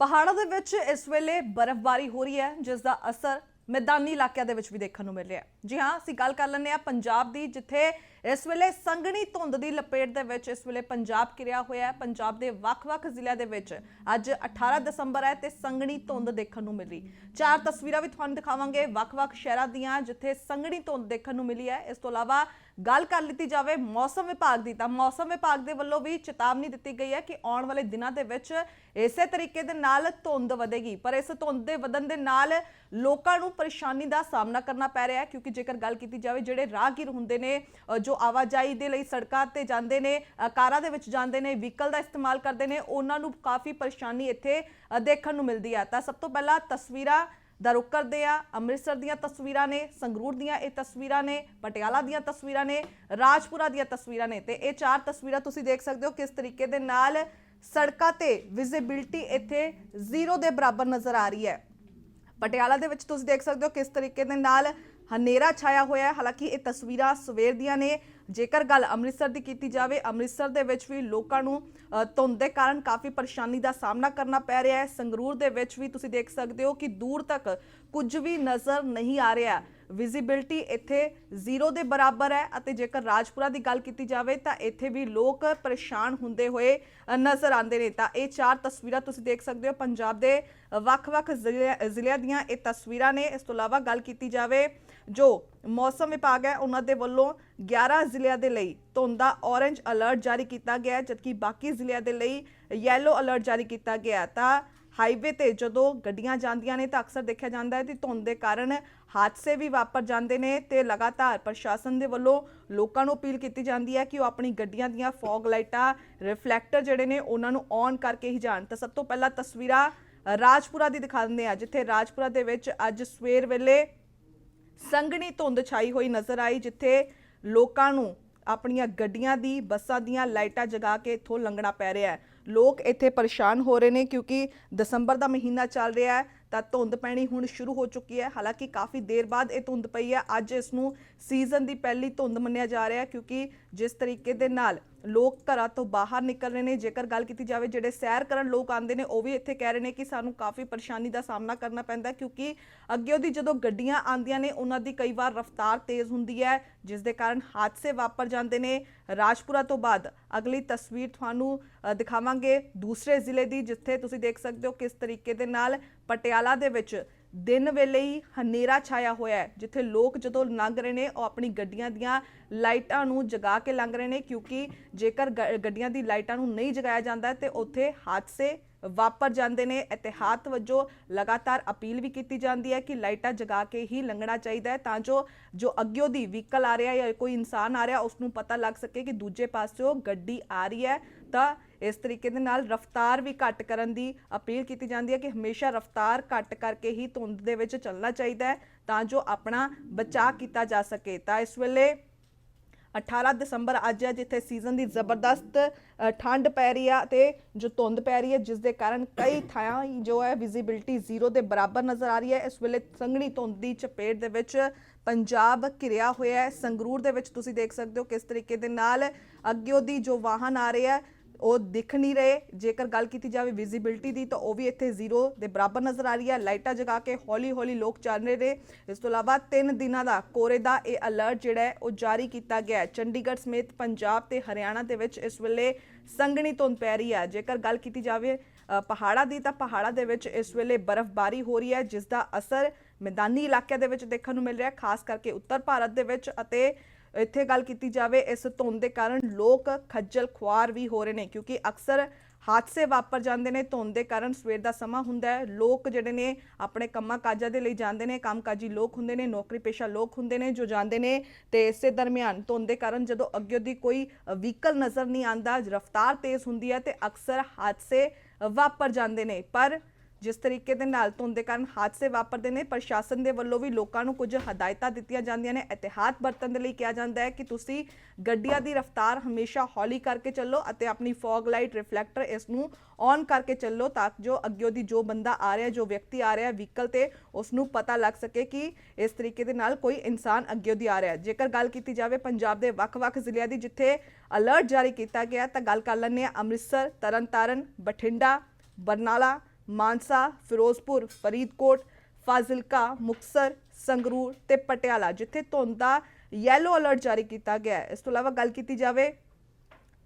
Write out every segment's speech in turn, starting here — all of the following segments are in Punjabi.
ਪਹਾੜਾਂ ਦੇ ਵਿੱਚ ਇਸ ਵੇਲੇ ਬਰਫ਼ਬਾਰੀ ਹੋ ਰਹੀ ਹੈ, ਜਿਸ ਦਾ ਅਸਰ ਮੈਦਾਨੀ ਇਲਾਕਿਆਂ ਦੇ ਵਿੱਚ ਵੀ ਦੇਖਣ ਨੂੰ ਮਿਲ ਰਿਹਾ ਜੀ ਹਾਂ, ਅਸੀਂ ਗੱਲ ਕਰ ਲੈਂਦੇ ਹਾਂ ਪੰਜਾਬ ਦੀ, ਜਿੱਥੇ ਇਸ ਵੇਲੇ ਸੰਘਣੀ ਧੁੰਦ ਦੀ ਲਪੇਟ ਦੇ ਵਿੱਚ ਇਸ ਵੇਲੇ ਪੰਜਾਬ ਕਿਰਿਆ ਹੋਇਆ ਹੈ। ਪੰਜਾਬ ਦੇ ਵੱਖ-ਵੱਖ ਜ਼ਿਲ੍ਹਿਆਂ ਦੇ ਵਿੱਚ ਅੱਜ 18 ਦਸੰਬਰ ਹੈ ਤੇ ਸੰਘਣੀ ਧੁੰਦ ਦੇਖਣ ਨੂੰ ਮਿਲੀ। ਚਾਰ ਤਸਵੀਰਾਂ ਵੀ ਤੁਹਾਨੂੰ ਦਿਖਾਵਾਂਗੇ ਵੱਖ-ਵੱਖ ਸ਼ਹਿਰਾਂ ਦੀਆਂ, ਜਿੱਥੇ ਸੰਘਣੀ ਧੁੰਦ ਦੇਖਣ ਨੂੰ ਮਿਲੀ ਹੈ। ਇਸ ਤੋਂ ਇਲਾਵਾ ਗੱਲ ਕਰ ਲਿੱਤੀ ਜਾਵੇ ਮੌਸਮ ਵਿਭਾਗ ਦੀ, ਤਾਂ ਮੌਸਮ ਵਿਭਾਗ ਦੇ ਵੱਲੋਂ ਵੀ ਚੇਤਾਵਨੀ ਦਿੱਤੀ ਗਈ ਹੈ ਕਿ ਆਉਣ ਵਾਲੇ ਦਿਨਾਂ ਦੇ ਵਿੱਚ ਇਸੇ ਤਰੀਕੇ ਦੇ ਨਾਲ ਧੁੰਦ ਵਧੇਗੀ। ਪਰ ਇਸ ਧੁੰਦ ਦੇ ਵਧਣ ਦੇ ਨਾਲ ਲੋਕਾਂ ਨੂੰ ਪਰੇਸ਼ਾਨੀ ਦਾ ਸਾਹਮਣਾ ਕਰਨਾ ਪੈ ਰਿਹਾ ਹੈ, ਕਿਉਂਕਿ ਜੇਕਰ ਗੱਲ ਕੀਤੀ ਜਾਵੇ, ਜਿਹੜੇ ਰਾਹਗੀਰ ਹੁੰਦੇ ਨੇ ਜੋ ਆਵਾਜਾਈ ਦੇ ਲਈ ਸੜਕਾਂ ਤੇ ਜਾਂਦੇ ਨੇ ਕਾਰਾਂ ਦੇ ਵਿੱਚ ਜਾਂਦੇ ਨੇ, ਵਹੀਕਲ ਦਾ ਇਸਤੇਮਾਲ ਕਰਦੇ ਨੇ, ਉਹਨਾਂ ਨੂੰ ਕਾਫੀ ਪਰੇਸ਼ਾਨੀ ਇੱਥੇ ਦੇਖਣ ਨੂੰ ਮਿਲਦੀ ਹੈ। ਤਾਂ ਸਭ ਤੋਂ ਪਹਿਲਾਂ ਤਸਵੀਰਾਂ ਦਾ ਰੁਕ ਕਰਦੇ ਆ। ਅੰਮ੍ਰਿਤਸਰ ਦੀਆਂ ਤਸਵੀਰਾਂ ਨੇ, ਸੰਗਰੂਰ ਦੀਆਂ ਇਹ ਤਸਵੀਰਾਂ ਨੇ, ਪਟਿਆਲਾ ਦੀਆਂ ਤਸਵੀਰਾਂ ਨੇ, ਰਾਜਪੁਰਾ ਦੀਆਂ ਤਸਵੀਰਾਂ ਨੇ। ਤੇ ਇਹ ਚਾਰ ਤਸਵੀਰਾਂ ਤੁਸੀਂ ਦੇਖ ਸਕਦੇ ਹੋ ਕਿਸ ਤਰੀਕੇ ਦੇ ਨਾਲ ਸੜਕਾਂ ਤੇ ਵਿਜ਼ਿਬਿਲਟੀ ਇੱਥੇ ਜ਼ੀਰੋ ਦੇ ਬਰਾਬਰ ਨਜ਼ਰ ਆ ਰਹੀ ਹੈ। ਪਟਿਆਲਾ ਦੇ ਵਿੱਚ ਤੁਸੀਂ ਦੇਖ ਸਕਦੇ ਹੋ ਕਿਸ ਤਰੀਕੇ ਦੇ ਨਾਲ ਹਨੇਰਾ ਛਾਇਆ ਹੋਇਆ ਹੈ। ਹਾਲਾਂਕਿ ਇਹ ਤਸਵੀਰਾਂ ਸਵੇਰ ਦੀਆਂ ਨੇ। ਜੇਕਰ ਗੱਲ ਅੰਮ੍ਰਿਤਸਰ ਦੀ ਕੀਤੀ ਜਾਵੇ ਅੰਮ੍ਰਿਤਸਰ ਦੇ ਵਿੱਚ ਵੀ ਲੋਕਾਂ ਨੂੰ ਅ, ਧੁੰਦ ਦੇ ਕਾਰਨ ਕਾਫੀ ਪਰੇਸ਼ਾਨੀ ਦਾ ਸਾਹਮਣਾ ਕਰਨਾ ਪੈ ਰਿਹਾ ਹੈ। ਸੰਗਰੂਰ ਦੇ ਵਿੱਚ ਵੀ ਤੁਸੀਂ ਦੇਖ ਸਕਦੇ ਹੋ ਕਿ ਦੂਰ ਤੱਕ ਕੁਝ ਵੀ ਨਜ਼ਰ ਨਹੀਂ ਆ ਰਿਹਾ। ਵਿਜ਼ਿਬਿਲਟੀ ਇੱਥੇ ਜ਼ੀਰੋ ਦੇ ਬਰਾਬਰ ਹੈ ਅਤੇ ਜੇਕਰ ਰਾਜਪੁਰਾ ਦੀ ਗੱਲ ਕੀਤੀ ਜਾਵੇ ਤਾਂ ਇੱਥੇ ਵੀ ਲੋਕ ਪਰੇਸ਼ਾਨ ਹੁੰਦੇ ਹੋਏ ਨਜ਼ਰ ਆਉਂਦੇ ਨੇ। ਤਾਂ ਇਹ ਚਾਰ ਤਸਵੀਰਾਂ ਤੁਸੀਂ ਦੇਖ ਸਕਦੇ ਹੋ। ਪੰਜਾਬ ਦੇ ਵੱਖ-ਵੱਖ ਜ਼ਿਲ੍ਹਿਆਂ ਜ਼ਿਲ੍ਹਿਆਂ ਦੀਆਂ ਇਹ ਤਸਵੀਰਾਂ ਨੇ। ਇਸ ਤੋਂ ਇਲਾਵਾ ਗੱਲ ਕੀਤੀ ਜਾਵੇ, ਜੋ ਮੌਸਮ ਵਿਭਾਗ ਹੈ, ਉਹਨਾਂ ਦੇ ਵੱਲੋਂ 11 ਜ਼ਿਲ੍ਹਿਆਂ ਦੇ ਲਈ ਧੁੰਦ ਦਾ ਔਰੇਂਜ ਅਲਰਟ ਜਾਰੀ ਕੀਤਾ ਗਿਆ ਹੈ, ਜਦਕਿ ਬਾਕੀ ਜ਼ਿਲ੍ਹਿਆਂ ਦੇ ਲਈ ਯੈਲੋ ਅਲਰਟ ਜਾਰੀ ਕੀਤਾ ਗਿਆ ਤਾਂ ਹਾਈਵੇ ਤੇ ਜਦੋਂ ਗੱਡੀਆਂ ਜਾਂਦੀਆਂ ਨੇ ਤਾਂ ਅਕਸਰ ਦੇਖਿਆ ਜਾਂਦਾ ਹੈ ਕਿ ਧੁੰਦ ਦੇ ਕਾਰਨ ਹਾਦਸੇ ਵੀ ਵਾਪਰ ਜਾਂਦੇ ਨੇ ਤੇ ਲਗਾਤਾਰ ਪ੍ਰਸ਼ਾਸਨ ਦੇ ਵੱਲੋਂ ਲੋਕਾਂ ਨੂੰ ਅਪੀਲ ਕੀਤੀ ਜਾਂਦੀ ਹੈ ਕਿ ਉਹ ਆਪਣੀ ਗੱਡੀਆਂ ਦੀਆਂ ਫੌਗ ਲਾਈਟਾਂ, ਰਿਫਲੈਕਟਰ ਜਿਹੜੇ ਨੇ ਉਹਨਾਂ ਨੂੰ ਔਨ ਕਰਕੇ ਹੀ ਜਾਣ। ਤਾਂ ਸਭ ਤੋਂ ਪਹਿਲਾਂ ਤਸਵੀਰਾਂ ਰਾਜਪੁਰਾ ਦੀ ਦਿਖਾ ਦਿੰਦੇ ਆ ਜਿੱਥੇ ਰਾਜਪੁਰਾ ਦੇ ਵਿੱਚ ਅੱਜ ਸਵੇਰ ਵੇਲੇ ਸੰਘਣੀ ਧੁੰਦ ਛਾਈ ਹੋਈ ਨਜ਼ਰ ਆਈ, ਜਿੱਥੇ ਲੋਕਾਂ ਨੂੰ ਆਪਣੀਆਂ ਗੱਡੀਆਂ ਦੀ, ਬੱਸਾਂ ਦੀਆਂ ਲਾਈਟਾਂ ਜਗਾ ਕੇ ਇੱਥੋਂ ਲੰਘਣਾ ਪੈ ਰਿਹਾ ਹੈ। ਲੋਕ ਇੱਥੇ ਪਰੇਸ਼ਾਨ ਹੋ ਰਹੇ ਨੇ ਕਿਉਂਕਿ ਦਸੰਬਰ ਦਾ ਮਹੀਨਾ ਚੱਲ ਰਿਹਾ ਹੈ, ਤਾਂ ਧੁੰਦ ਪੈਣੀ ਹੁਣ ਸ਼ੁਰੂ ਹੋ ਚੁੱਕੀ ਹੈ। ਹਾਲਾਂਕਿ ਕਾਫੀ ਦੇਰ ਬਾਅਦ ਇਹ ਧੁੰਦ ਪਈ ਹੈ। ਅੱਜ ਇਸ ਨੂੰ ਸੀਜ਼ਨ ਦੀ ਪਹਿਲੀ ਧੁੰਦ ਮੰਨਿਆ ਜਾ ਰਿਹਾ ਹੈ ਕਿਉਂਕਿ ਜਿਸ ਤਰੀਕੇ ਦੇ ਨਾਲ ਲੋਕ ਘਰਾਂ ਤੋਂ ਬਾਹਰ ਨਿਕਲ ਰਹੇ ਨੇ। ਜੇਕਰ ਗੱਲ ਕੀਤੀ ਜਾਵੇ, ਜਿਹੜੇ ਸੈਰ ਕਰਨ ਲੋਕ ਆਉਂਦੇ ਨੇ, ਉਹ ਵੀ ਇੱਥੇ ਕਹਿ ਰਹੇ ਨੇ ਕਿ ਸਾਨੂੰ ਕਾਫੀ ਪਰੇਸ਼ਾਨੀ ਦਾ ਸਾਹਮਣਾ ਕਰਨਾ ਪੈਂਦਾ ਕਿਉਂਕਿ ਅੱਗੇ ਉਹਦੀ ਜਦੋਂ ਗੱਡੀਆਂ ਆਉਂਦੀਆਂ ਨੇ, ਉਹਨਾਂ ਦੀ ਕਈ ਵਾਰ ਰਫ਼ਤਾਰ ਤੇਜ਼ ਹੁੰਦੀ ਹੈ, ਜਿਸ ਦੇ ਕਾਰਨ ਹਾਦਸੇ ਵਾਪਰ ਜਾਂਦੇ ਨੇ। ਰਾਜਪੁਰਾ ਤੋਂ ਬਾਅਦ ਅਗਲੀ ਤਸਵੀਰ ਤੁਹਾਨੂੰ ਦਿਖਾਵਾਂਗੇ ਦੂਸਰੇ ਜ਼ਿਲ੍ਹੇ ਦੀ, ਜਿੱਥੇ ਤੁਸੀਂ ਦੇਖ ਸਕਦੇ ਹੋ ਕਿਸ ਤਰੀਕੇ ਦੇ ਨਾਲ ਪਟਿਆਲਾ ਦੇ ਵਿੱਚ ਦਿਨ ਵੇਲੇ ਹੀ ਹਨੇਰਾ ਛਾਇਆ ਹੋਇਆ ਹੈ, ਜਿੱਥੇ ਲੋਕ ਜਦੋਂ ਲੰਘ ਰਹੇ ਨੇ, ਉਹ ਆਪਣੀ ਗੱਡੀਆਂ ਦੀਆਂ ਲਾਈਟਾਂ ਨੂੰ ਜਗਾ ਕੇ ਲੰਘ ਰਹੇ ਨੇ, ਕਿਉਂਕਿ ਜੇਕਰ ਗ- ਗੱਡੀਆਂ ਦੀ ਲਾਈਟਾਂ ਨੂੰ ਨਹੀਂ ਜਗਾਇਆ ਜਾਂਦਾ ਤੇ ਉੱਥੇ ਹਾਦਸੇ ਵਾਪਰ ਜਾਂਦੇ ਨੇ। ਇਤਿਹਾਤ ਵਜੋਂ ਲਗਾਤਾਰ ਅਪੀਲ ਵੀ ਕੀਤੀ ਜਾਂਦੀ ਹੈ ਕਿ ਲਾਈਟਾਂ ਜਗਾ ਕੇ ਹੀ ਲੰਘਣਾ ਚਾਹੀਦਾ ਹੈ, ਤਾਂ ਜੋ ਜੋ ਅੱਗਿਓਂ ਦੀ ਵਹੀਕਲ ਆ ਰਿਹਾ ਜਾਂ ਕੋਈ ਇਨਸਾਨ ਆ ਰਿਹਾ ਉਸ ਨੂੰ ਪਤਾ ਲੱਗ ਸਕੇ ਕਿ ਦੂਜੇ ਪਾਸਿਓਂ ਗੱਡੀ ਆ ਰਹੀ ਹੈ, ਤਾਂ ਇਸ ਤਰੀਕੇ ਦੇ ਨਾਲ ਰਫ਼ਤਾਰ ਵੀ ਘੱਟ ਕਰਨ ਦੀ ਅਪੀਲ ਕੀਤੀ ਜਾਂਦੀ ਹੈ ਕਿ ਹਮੇਸ਼ਾ ਰਫ਼ਤਾਰ ਘੱਟ ਕਰਕੇ ਹੀ ਧੁੰਦ ਦੇ ਵਿੱਚ ਚੱਲਣਾ ਚਾਹੀਦਾ ਹੈ ਤਾਂ ਜੋ ਆਪਣਾ ਬਚਾਅ ਕੀਤਾ ਜਾ ਸਕੇ। ਤਾਂ ਇਸ ਵੇਲੇ 18 ਦਸੰਬਰ ਅੱਜ ਹੈ, ਜਿੱਥੇ ਸੀਜ਼ਨ ਦੀ ਜ਼ਬਰਦਸਤ ਠੰਡ ਪੈ ਰਹੀ ਆ ਤੇ ਜੋ ਧੁੰਦ ਪੈ ਰਹੀ ਹੈ, ਜਿਸ ਦੇ ਕਾਰਨ ਕਈ ਥਾਂ ਜੋ ਹੈ ਵਿਜ਼ਿਬਿਲਟੀ ਜ਼ੀਰੋ ਦੇ ਬਰਾਬਰ ਨਜ਼ਰ ਆ ਰਹੀ ਹੈ। ਇਸ ਵੇਲੇ ਸੰਘਣੀ ਧੁੰਦ ਦੀ ਚਪੇਟ ਦੇ ਵਿੱਚ ਪੰਜਾਬ ਘਿਰਿਆ ਹੋਇਆ ਹੈ। ਸੰਗਰੂਰ ਦੇ ਵਿੱਚ ਤੁਸੀਂ ਦੇਖ ਸਕਦੇ ਹੋ ਕਿਸ ਤਰੀਕੇ ਦੇ ਨਾਲ ਅੱਗਿਓ ਦੀ ਜੋ ਵਾਹਨ ਆ ਰਹੇ ਆ ਉਹ ਦਿਖ ਨਹੀਂ ਰਹੇ। ਜੇਕਰ ਗੱਲ ਕੀਤੀ ਜਾਵੇ ਵਿਜ਼ਿਬਿਲਟੀ ਦੀ, ਤਾਂ ਉਹ ਵੀ ਇੱਥੇ ਜ਼ੀਰੋ ਦੇ ਬਰਾਬਰ ਨਜ਼ਰ ਆ ਰਹੀ ਹੈ। ਲਾਈਟਾਂ ਜਗਾ ਕੇ ਹੌਲੀ ਹੌਲੀ ਲੋਕ ਚੱਲ ਰਹੇ ਨੇ। ਇਸ ਤੋਂ ਇਲਾਵਾ 3 ਦਿਨਾਂ ਦਾ ਕੋਰੇ ਦਾ ਇਹ ਅਲਰਟ ਜਿਹੜਾ ਹੈ, ਉਹ ਜਾਰੀ ਕੀਤਾ ਗਿਆ ਹੈ। ਚੰਡੀਗੜ੍ਹ ਸਮੇਤ ਪੰਜਾਬ ਤੇ ਹਰਿਆਣਾ ਦੇ ਵਿੱਚ ਇਸ ਵੇਲੇ ਸੰਘਣੀ ਧੁੰਦ ਪੈ ਰਹੀ ਹੈ। ਜੇਕਰ ਗੱਲ ਕੀਤੀ ਜਾਵੇ ਪਹਾੜਾਂ ਦੀ, ਤਾਂ ਪਹਾੜਾਂ ਦੇ ਵਿੱਚ ਇਸ ਵੇਲੇ ਬਰਫ਼ਬਾਰੀ ਹੋ ਰਹੀ ਹੈ, ਜਿਸ ਦਾ ਅਸਰ ਮੈਦਾਨੀ ਇਲਾਕਿਆਂ ਦੇ ਵਿੱਚ ਦੇਖਣ ਨੂੰ ਮਿਲ ਰਿਹਾ ਹੈ, ਖਾਸ ਕਰਕੇ ਉੱਤਰ ਭਾਰਤ ਦੇ ਵਿੱਚ ਅਤੇ ਇੱਥੇ ਗੱਲ ਕੀਤੀ ਜਾਵੇ, ਇਸ ਧੁੰਦ ਦੇ ਕਾਰਨ ਲੋਕ ਖੱਜਲ ਖੁਆਰ ਵੀ ਹੋ ਰਹੇ ਨੇ, ਕਿਉਂਕਿ ਅਕਸਰ ਹਾਦਸੇ ਵਾਪਰ ਜਾਂਦੇ ਨੇ, ਧੁੰਦ ਦੇ ਕਾਰਨ ਸਵੇਰ ਦਾ ਸਮਾਂ ਹੁੰਦਾ ਹੈ। ਲੋਕ ਜਿਹੜੇ ਨੇ, ਆਪਣੇ ਕੰਮਾਂ ਕਾਜਾਂ ਦੇ ਲਈ ਜਾਂਦੇ ਨੇ, ਕੰਮਕਾਜੀ ਲੋਕ ਹੁੰਦੇ ਨੇ, ਨੌਕਰੀ ਪੇਸ਼ਾ ਲੋਕ ਹੁੰਦੇ ਨੇ ਜੋ ਜਾਂਦੇ ਨੇ, ਤੇ ਇਸੇ ਦਰਮਿਆਨ ਧੁੰਦ ਦੇ ਕਾਰਨ ਜਦੋਂ ਅੱਗੇ ਦੀ ਕੋਈ ਵਹੀਕਲ ਨਜ਼ਰ ਨਹੀਂ ਆਂਦਾ ਰਫ਼ਤਾਰ ਤੇਜ਼ ਹੁੰਦੀ ਹੈ ਤੇ ਅਕਸਰ ਹਾਦਸੇ ਵਾਪਰ ਜਾਂਦੇ ਨੇ। ਪਰ ਜਿਸ ਤਰੀਕੇ ਦੇ ਨਾਲ ਧੁੰਦ ਦੇ ਕਾਰਨ ਹਾਦਸੇ ਵਾਪਰਦੇ ਨੇ, ਪ੍ਰਸ਼ਾਸਨ ਦੇ ਵੱਲੋਂ ਵੀ ਲੋਕਾਂ ਨੂੰ ਕੁਝ ਹਦਾਇਤਾਂ ਦਿੱਤੀਆਂ ਜਾਂਦੀਆਂ ਨੇ। ਇਤਿਹਾਤ ਵਰਤਣ ਦੇ ਲਈ ਕਿਹਾ ਜਾਂਦਾ ਹੈ ਕਿ ਤੁਸੀਂ ਗੱਡੀਆਂ ਦੀ ਰਫ਼ਤਾਰ ਹਮੇਸ਼ਾ ਹੌਲੀ ਕਰਕੇ ਚੱਲੋ ਅਤੇ ਆਪਣੀ ਫੌਗ ਲਾਈਟ ਰਿਫਲੈਕਟਰ ਇਸ ਨੂੰ ਔਨ ਕਰਕੇ ਚੱਲੋ ਤਾਂ ਜੋ ਅੱਗੇ ਦੀ ਜੋ ਬੰਦਾ ਆ ਰਿਹਾ, ਜੋ ਵਿਅਕਤੀ ਆ ਰਿਹਾ ਵਹੀਕਲ ਤੇ, ਉਸ ਨੂੰ ਪਤਾ ਲੱਗ ਸਕੇ ਕਿ ਇਸ ਤਰੀਕੇ ਦੇ ਨਾਲ ਕੋਈ ਇਨਸਾਨ ਅੱਗੇ ਦੀ ਆ ਰਿਹਾ ਜੇਕਰ ਗੱਲ ਕੀਤੀ ਜਾਵੇ ਪੰਜਾਬ ਦੇ ਵੱਖ-ਵੱਖ ਜ਼ਿਲ੍ਹਿਆਂ ਦੀ ਜਿੱਥੇ ਅਲਰਟ ਜਾਰੀ ਕੀਤਾ ਗਿਆ, ਤਾਂ ਗੱਲ ਕਰ ਲੈਂਦੇ ਹਾਂ ਅੰਮ੍ਰਿਤਸਰ, ਤਰਨਤਾਰਨ, ਬਠਿੰਡਾ, ਬਰਨਾਲਾ ਮਾਨਸਾ ਫਿਰੋਜ਼ਪੁਰ ਫਰੀਦਕੋਟ ਫਾਜ਼ਿਲਕਾ ਮੁਕਸਰ ਸੰਗਰੂਰ ਤੇ ਪਟਿਆਲਾ ਜਿੱਥੇ ਧੁੰਦ ਦਾ ਯੈਲੋ ਅਲਰਟ ਜਾਰੀ ਕੀਤਾ ਗਿਆ ਹੈ। ਇਸ ਤੋਂ ਇਲਾਵਾ ਗੱਲ ਕੀਤੀ ਜਾਵੇ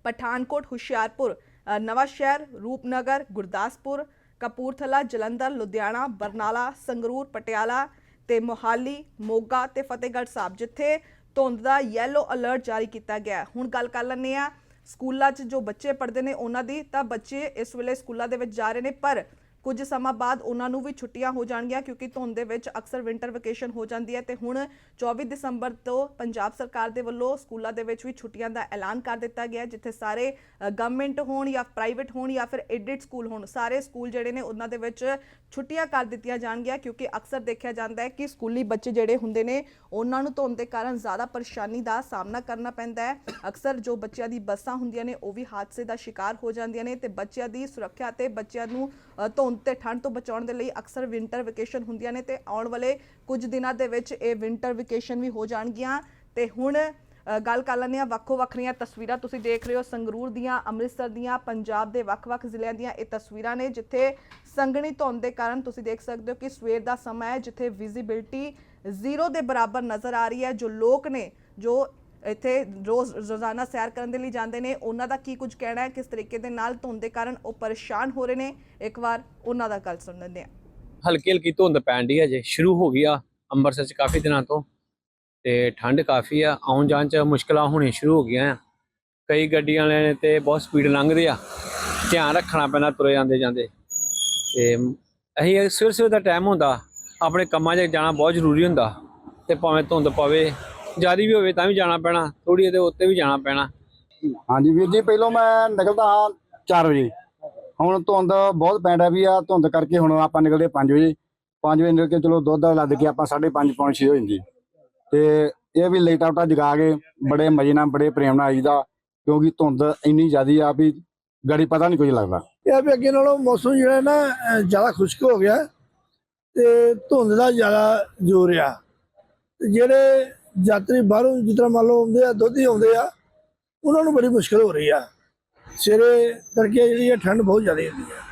ਪਠਾਨਕੋਟ ਹੁਸ਼ਿਆਰਪੁਰ ਅ, ਨਵਾਂ ਸ਼ਹਿਰ ਰੂਪਨਗਰ ਗੁਰਦਾਸਪੁਰ ਕਪੂਰਥਲਾ ਜਲੰਧਰ ਲੁਧਿਆਣਾ ਬਰਨਾਲਾ ਸੰਗਰੂਰ ਪਟਿਆਲਾ ਤੇ ਮੋਹਾਲੀ ਮੋਗਾ ਤੇ ਫਤਿਹਗੜ੍ਹ ਸਾਹਿਬ ਜਿੱਥੇ ਧੁੰਦ ਦਾ ਯੈਲੋ ਅਲਰਟ ਜਾਰੀ ਕੀਤਾ ਗਿਆ ਹੁਣ ਗੱਲ ਕਰ ਲੈਂਦੇ ਆ ਸਕੂਲਾਂ 'ਚ ਜੋ ਬੱਚੇ ਪੜ੍ਹਦੇ ਨੇ ਉਹਨਾਂ ਦੀ ਤਾਂ ਬੱਚੇ ਇਸ ਵੇਲੇ ਸਕੂਲਾਂ ਦੇ ਵਿੱਚ ਜਾ ਰਹੇ ਨੇ ਪਰ ਕੁਝ ਸਮਾਂ ਬਾਅਦ ਉਹਨਾਂ ਨੂੰ ਵੀ ਛੁੱਟੀਆਂ ਹੋ ਜਾਣਗੀਆਂ ਕਿਉਂਕਿ ਧੁੰਦ ਦੇ ਵਿੱਚ ਅਕਸਰ ਵਿੰਟਰ ਵਕੇਸ਼ਨ ਹੋ ਜਾਂਦੀ ਹੈ ਤੇ ਹੁਣ 24 ਦਸੰਬਰ ਤੋਂ ਪੰਜਾਬ ਸਰਕਾਰ ਦੇ ਵੱਲੋਂ ਸਕੂਲਾਂ ਦੇ ਵਿੱਚ ਵੀ ਛੁੱਟੀਆਂ ਦਾ ਐਲਾਨ ਕਰ ਦਿੱਤਾ ਗਿਆ ਜਿੱਥੇ ਸਾਰੇ ਗਵਰਨਮੈਂਟ ਹੋਣ ਜਾਂ ਪ੍ਰਾਈਵੇਟ ਹੋਣ ਜਾਂ ਫਿਰ ਐਡਿਡ ਸਕੂਲ ਹੋਣ ਸਾਰੇ ਸਕੂਲ ਜਿਹੜੇ ਨੇ ਉਹਨਾਂ ਦੇ ਵਿੱਚ ਛੁੱਟੀਆਂ ਕਰ ਦਿੱਤੀਆਂ ਜਾਣਗੀਆਂ ਕਿਉਂਕਿ ਅਕਸਰ ਦੇਖਿਆ ਜਾਂਦਾ ਹੈ ਕਿ ਸਕੂਲੀ ਬੱਚੇ ਜਿਹੜੇ ਹੁੰਦੇ ਨੇ ਉਹਨਾਂ ਨੂੰ ਧੁੰਦ ਦੇ ਕਾਰਨ ਜ਼ਿਆਦਾ ਪਰੇਸ਼ਾਨੀ ਦਾ ਸਾਹਮਣਾ ਕਰਨਾ ਪੈਂਦਾ ਹੈ। ਅਕਸਰ ਜੋ ਬੱਚਿਆਂ ਦੀ ਬੱਸਾਂ ਹੁੰਦੀਆਂ ਨੇ ਉਹ ਵੀ ਹਾਦਸੇ ਦਾ ਸ਼ਿਕਾਰ ਹੋ ਜਾਂਦੀਆਂ ਨੇ ਤੇ ਬੱਚਿਆਂ ਦੀ ਸੁਰੱਖਿਆ ਤੇ ਬੱਚਿਆਂ ਨੂੰ ਅ, ਧੁੰਦ ਤੇ ਠੰਡ ਤੋਂ ਬਚਾਉਣ ਦੇ ਲਈ ਅਕਸਰ ਵਿੰਟਰ ਵੈਕੇਸ਼ਨ ਹੁੰਦੀਆਂ ਨੇ ਤੇ ਆਉਣ ਵਾਲੇ ਕੁਝ ਦਿਨਾਂ ਦੇ ਵਿੱਚ ਇਹ ਵਿੰਟਰ ਵੈਕੇਸ਼ਨ ਵੀ ਹੋ ਜਾਣਗੀਆਂ। ਤੇ ਹੁਣ ਗੱਲ ਕਰ ਲੈਂਦੇ ਹਾਂ ਵੱਖੋ ਵੱਖਰੀਆਂ ਤਸਵੀਰਾਂ। ਤੁਸੀਂ ਦੇਖ ਰਹੇ ਹੋ ਸੰਗਰੂਰ ਦੀਆਂ, ਅੰਮ੍ਰਿਤਸਰ ਦੀਆਂ, ਪੰਜਾਬ ਦੇ ਵੱਖ-ਵੱਖ ਜ਼ਿਲ੍ਹਿਆਂ ਦੀਆਂ ਇਹ ਤਸਵੀਰਾਂ ਨੇ, ਜਿੱਥੇ ਸੰਘਣੀ ਧੁੰਦ ਦੇ ਕਾਰਨ ਤੁਸੀਂ ਦੇਖ ਸਕਦੇ ਹੋ ਕਿ ਸਵੇਰ ਦਾ ਸਮਾਂ ਹੈ, ਜਿੱਥੇ ਵਿਜ਼ਿਬਿਲਟੀ ਜ਼ੀਰੋ ਦੇ ਬਰਾਬਰ ਨਜ਼ਰ ਆ ਰਹੀ ਹੈ। ਜੋ ਲੋਕ ਨੇ, ਜੋ ਇੱਥੇ ਰੋਜ਼ ਰੋਜ਼ਾਨਾ ਸੈਰ ਕਰਨ ਦੇ ਲਈ ਜਾਂਦੇ ਨੇ। ਉਹਨਾਂ ਦਾ ਕੀ ਕੁਝ ਕਹਿਣਾ ਹੈ? ਕਿਸ ਤਰੀਕੇ ਦੇ ਨਾਲ ਧੁੰਦ ਦੇ ਕਾਰਨ ਉਹ ਪਰੇਸ਼ਾਨ ਹੋ ਰਹੇ ਨੇ? ਇੱਕ ਵਾਰ ਉਹਨਾਂ ਦਾ ਗੱਲ ਸੁਣ ਲੈਂਦੇ ਹਾਂ। ਹਲਕੀ ਹਲਕੀ ਧੁੰਦ ਪੈਣ ਡਈ ਹੈ ਸ਼ੁਰੂ ਹੋ ਗਈ ਆ ਅੰਮ੍ਰਿਤਸਰ ਚ ਕਾਫੀ ਦਿਨਾਂ ਤੋਂ। ਤੇ ਠੰਡ ਕਾਫੀ ਆ। ਆਉਣ ਜਾਣ ਚ ਮੁਸ਼ਕਲਾਂ ਹੋਣੀ ਸ਼ੁਰੂ ਹੋ ਗਈਆਂ ਆ। ਕਈ ਗੱਡੀਆਂ ਵਾਲਿਆਂ ਨੇ ਤੇ ਬਹੁਤ ਸਪੀਡ ਲੰਘਦੇ ਆ। ਧਿਆਨ ਰੱਖਣਾ ਪੈਂਦਾ ਤੁਰੇ ਜਾਂਦੇ ਜਾਂਦੇ। ਤੇ ਅਸੀਂ ਸਵੇਰ ਸਵੇਰ ਦਾ ਟਾਈਮ ਹੁੰਦਾ। ਆਪਣੇ ਕੰਮਾਂ 'ਚ ਜਾਣਾ ਬਹੁਤ ਜ਼ਰੂਰੀ ਹੁੰਦਾ। ਤੇ ਭਾਵੇਂ ਧੁੰਦ ਪਵੇ ਜ਼ਿਆਦਾ ਵੀ ਹੋਵੇ ਤਾਂ ਵੀ ਜਾਣਾ ਪੈਣਾ ਥੋੜੀ ਇਹਦੇ ਉੱਤੇ ਵੀ ਜਾਣਾ ਪੈਣਾ। ਹਾਂਜੀ ਵੀਰ ਜੀ ਪਹਿਲੋਂ ਮੈਂ ਨਿਕਲਦਾ ਹਾਂ 4 ਵਜੇ। ਹੁਣ ਧੁੰਦ ਬਹੁਤ ਪੈਂਦਾ ਵੀ ਆ ਧੁੰਦ ਕਰਕੇ ਹੁਣ ਆਪਾਂ ਨਿਕਲਦੇ 5 ਵਜੇ। 5 ਵਜੇ ਨਿਕਲ ਕੇ ਚਲੋ ਦੁੱਧ ਲੱਦ ਕੇ ਆਪਾਂ 5:30 ਪੌਣੇ 6 ਹੋ ਜਾਂਦੀ। ਤੇ ਇਹ ਵੀ ਲੇਟ ਆਊਟਾ ਜਗਾ ਕੇ ਬੜੇ ਮਜੇ ਨਾਲ ਬੜੇ ਪ੍ਰੇਮ ਨਾਲ ਆਈਦਾ ਕਿਉਂਕਿ ਧੁੰਦ ਇੰਨੀ ਜ਼ਿਆਦੀ ਆ ਵੀ ਗਾੜੀ ਪਤਾ ਨਹੀਂ ਕੁਝ ਲੱਗਦਾ। ਇਹ ਵੀ ਅੱਗੇ ਨਾਲੋਂ ਮੌਸਮ ਜਿਹੜਾ ਨਾ ਜ਼ਿਆਦਾ ਖੁਸ਼ਕ ਹੋ ਗਿਆ। ਤੇ ਧੁੰਦ ਦਾ ਜ਼ਿਆਦਾ ਜ਼ੋਰ ਆ। ਤੇ ਜਿਹੜੇ ਯਾਤਰੀ ਬਾਹਰੋਂ ਜਿਸ ਤਰ੍ਹਾਂ ਮੰਨ ਲਓ ਆਉਂਦੇ ਆ, ਦੁੱਧ ਹੀ ਆਉਂਦੇ ਆ, ਉਹਨਾਂ ਨੂੰ ਬੜੀ ਮੁਸ਼ਕਲ ਹੋ ਰਹੀ ਆ। ਸਵੇਰੇ ਕਰਕੇ ਜਿਹੜੀ ਆ, ਠੰਡ ਬਹੁਤ ਜ਼ਿਆਦਾ ਹੁੰਦੀ ਆ।